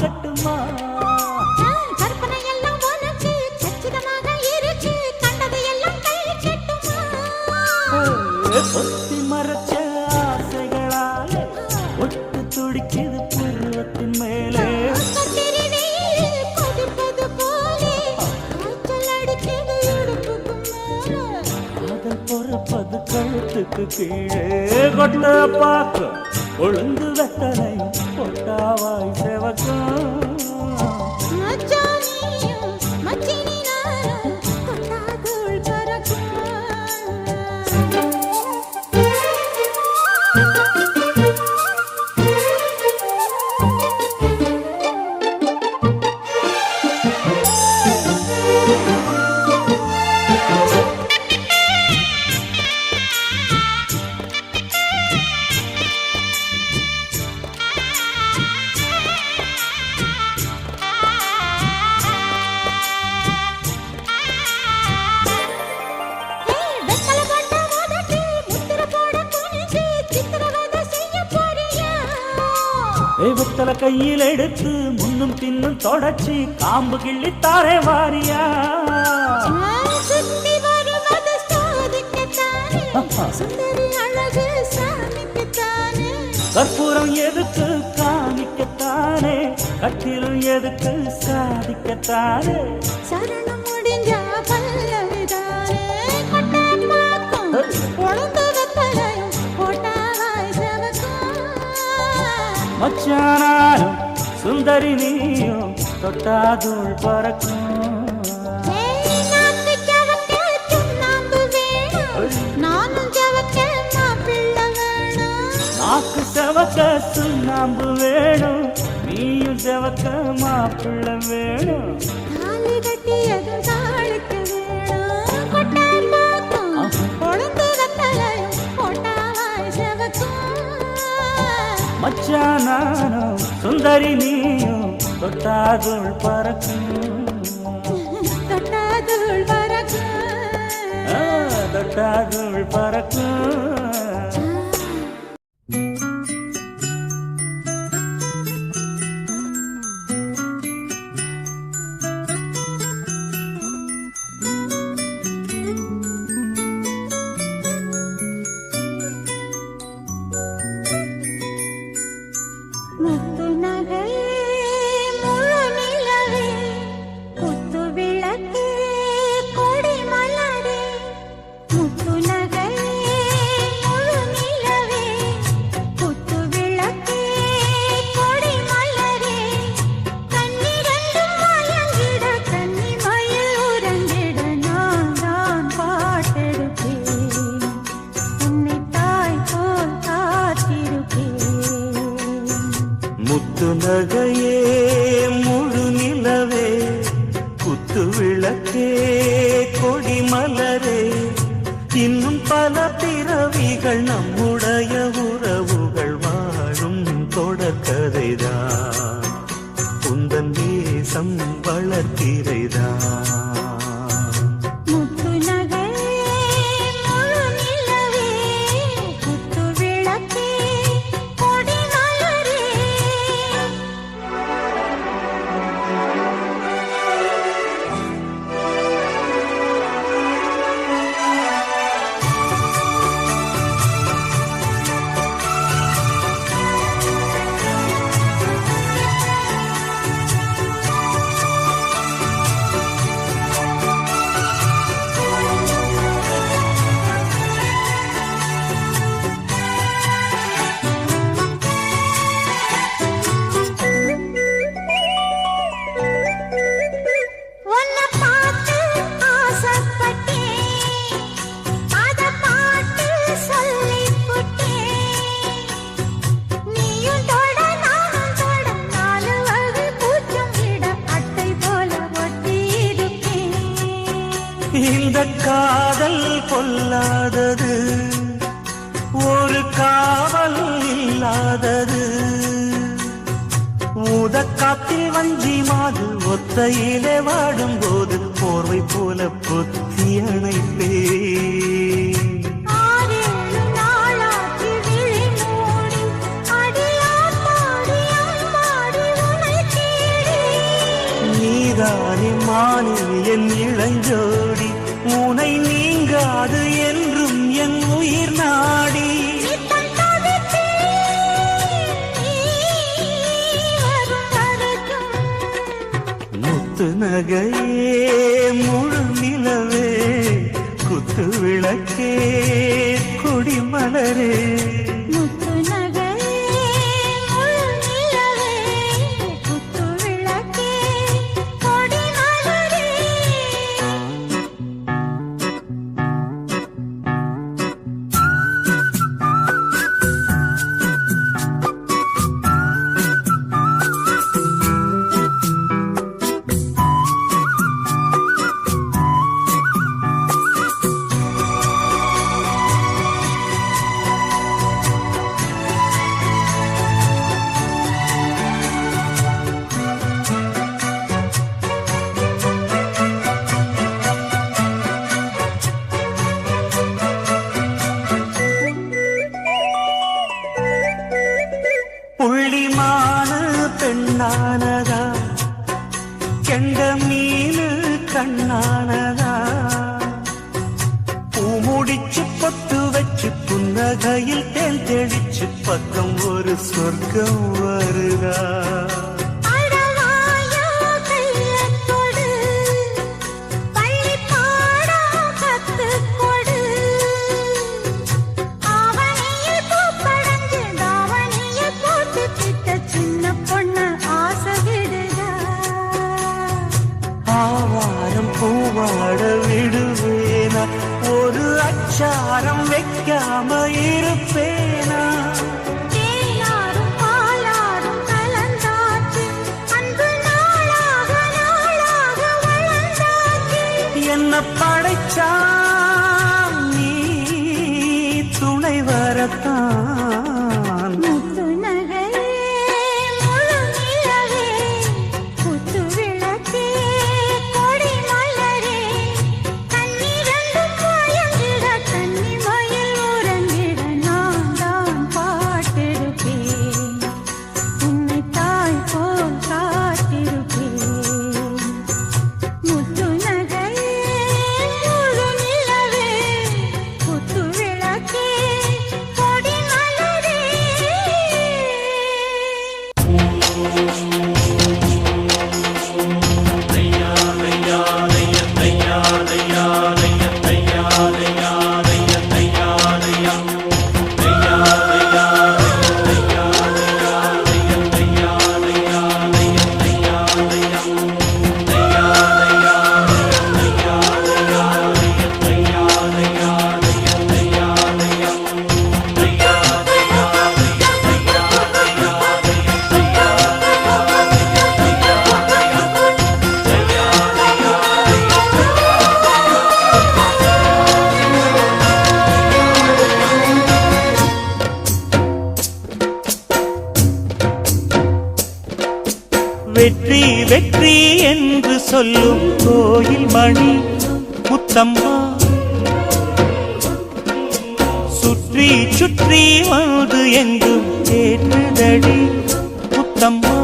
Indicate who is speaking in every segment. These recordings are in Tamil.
Speaker 1: கட்டுமா?
Speaker 2: பொத்தி மறைச்ச ஆசைகளாலே ஒட்டு துடிக்குது பருவத்தின் மேலே. பொறப்பது கழுத்துக்கு கீழே. கொட்ட பார்க்க ஒழுங்கு வெத்தனை பொட்டாவாய் செவக்கும்
Speaker 1: ஏய் வெத்தலை
Speaker 2: கையில் எடுத்து முன்னும் பின்னும் தொடச்சி காம்பு கிள்ளி தாரே வாரியா. கற்பூரம் எதுக்கு காமிக்கத்தானே? கட்டிலும் எதுக்கு சாதிக்கத்தானே?
Speaker 1: சரணம்
Speaker 2: மச்சானாலும் சுந்தரி நீயும் தொட்டாதூள் பறக்கும்.
Speaker 1: நாக்கு
Speaker 2: செவக்க சுண்ணாம்பு வேணும். நீயும் செவக்க மாப்பிள்ளை வேணும். மச்சானாலும் சுந்தரி நீயும் தொட்டாதூள் பறக்கும்
Speaker 1: தொட்டாதுள் பறக்கும்.
Speaker 2: தொட்டாதூள் பறக்கும்
Speaker 1: உலகையே முழு நிலவே குத்து விளக்கே கொடி மலரே.
Speaker 2: இன்னும் பல பிறவிகள் நம்முடைய உறவுகள் வாழும் தொடர்கதைதான் உந்தன் தேசம் வளர்த்திரைதான். காதல் பொல்லாதது ஒரு காவல் இல்லாதது. ஊதக்காத்தில் வஞ்சி மாது ஒத்தையிலே வாடும் போது போர்வை போல பொத்தி அணைப்பே
Speaker 1: நீதானே
Speaker 2: மானி என்
Speaker 3: இளைஞர்
Speaker 2: முத்து நகையே முழு நிலவே குத்து விளக்கே கொடிமலரே கண்ணானதா பூமுடிச்சு பத்து வச்சு புன்னகையில் தேன் தெளிச்சு பக்கம் ஒரு சொர்க்கம் பூவாட விடுவேனா? ஒரு அச்சாரம் வைக்காம இருப்பேனா? என்ன படைச்சா
Speaker 1: வெற்றி என்று சொல்லும் கோயில் மணி முத்தம்மா. சுற்றி சுற்றி வந்து எங்கும் கேட்டுதடி முத்தம்மா.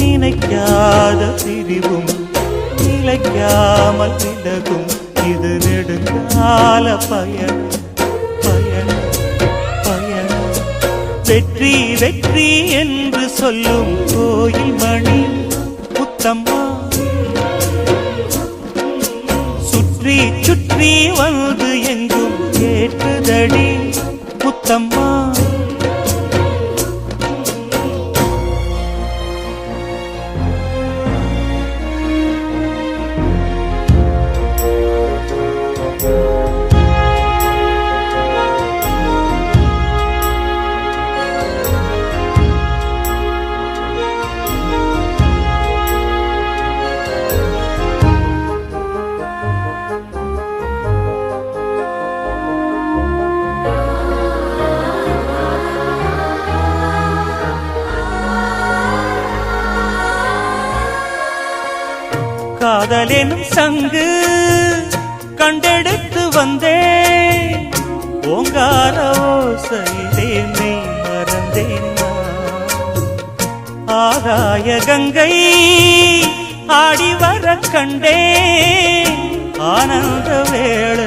Speaker 1: நினைக்காத பிரிவும் நிலைக்காமல் விலகும். இது நெடுங்கால பயணம் பயணம் பயணம். வெற்றி வெற்றி என்று சொல்லும் கோயில் மணி முத்தம்மா சுற்றி சுற்றி வந்து எங்கும் கேட்டுதடி முத்தம்மா காதலெனும் சங்கு கண்டெடுத்து வந்தேன். ஓங்கார ஓசையிலே மெய் மறந்தேன்
Speaker 2: ஆகாய கங்கை ஆடி வர கண்டேன். ஆனந்த வேள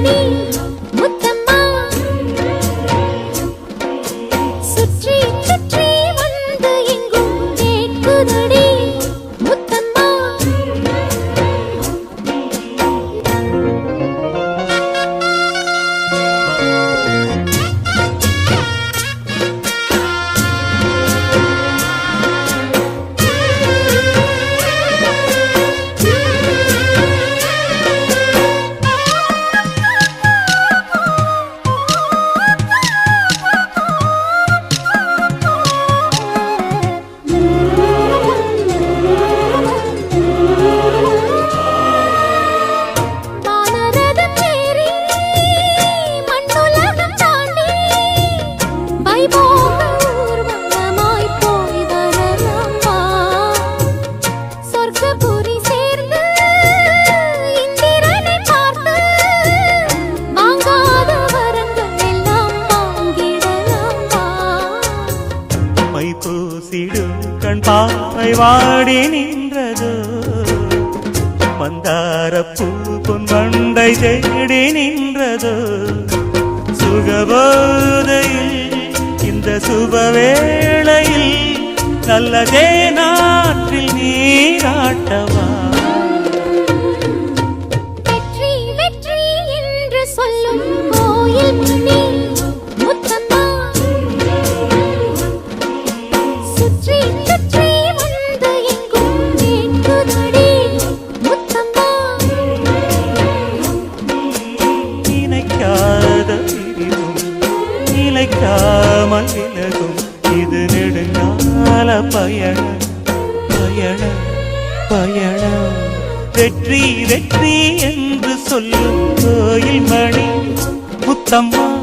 Speaker 2: 你。பாவை வாடி நின்றதோ. மந்தார பூ பொன் வண்டை தேடி நின்றதோ. சுகபோதையில் இந்த சுபவேளையில் நல்லதேன? பயண பயண பயண வெற்றி வெற்றி என்று சொல்லும் கோயில் மணி முத்தம்மா.